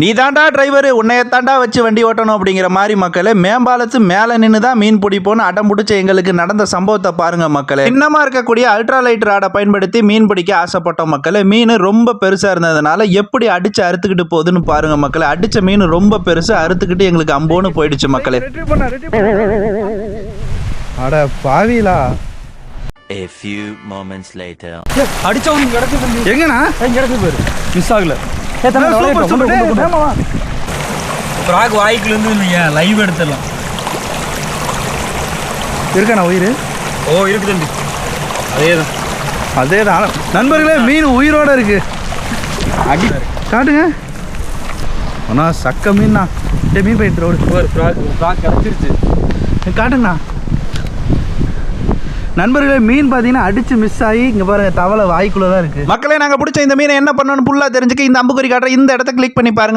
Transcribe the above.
நீ தாண்டா டிரைவர் உன்னையத்தாண்டா வச்சு வண்டி ஓட்டணும் அப்படிங்கிற மாதிரி மக்களே மேம்பாலத்து மேலே நின்று தான் மீன் பிடிப்போன்னு அடம் பிடிச்ச எங்களுக்கு நடந்த சம்பவத்தை பாருங்க மக்களே. சின்னமாக இருக்கக்கூடிய அல்ட்ரா லைட் ராடை பயன்படுத்தி மீன் பிடிக்க ஆசைப்பட்டோம் மக்களே. மீன் ரொம்ப பெருசாக இருந்ததுனால எப்படி அடிச்சு அறுத்துக்கிட்டு போகுதுன்னு பாருங்க மக்களே. அடிச்ச மீன் ரொம்ப பெருசு அறுத்துக்கிட்டு எங்களுக்கு அம்போன்னு போயிடுச்சு மக்களே. அட பாவிலா A few moments later. அடிச்சவன் கிடக்கு எங்கண்ணா? கிடக்கு போயிரு மிஸ் ஆகல. Super super. வா. ஃப்ராக் வாய்க்குல இருந்து நீங்க லைவ் எடுத்துடலாம்? இருக்காண்ணா உயிர்? ஓ இருக்கு தம்பி. அதே தான் அதே தான் நண்பர்களே மீன் உயிரோட இருக்கு. அடி காட்டுங்க. அண்ணா சக்க மீன்ண்ணா டே மீன் போயிட்டு ரோடு ஒரு ஃப்ராக் ஃப்ராக் கிடச்சிருச்சு. காட்டுங்கண்ணா. நண்பர்களே மீன் பார்த்தீங்கன்னா அடிச்சு மிஸ் ஆகி இங்கே பாருங்க தவளை வாய்க்குள்ளே தான் இருக்கு. மக்களே நாங்கள் பிடிச்ச இந்த மீனை என்ன பண்ணணும்னு ஃபுல்லாக தெரிஞ்சுக்க இந்த அம்புக்குறி காட்டுற இந்த இடத்த கிளிக் பண்ணி பாருங்க.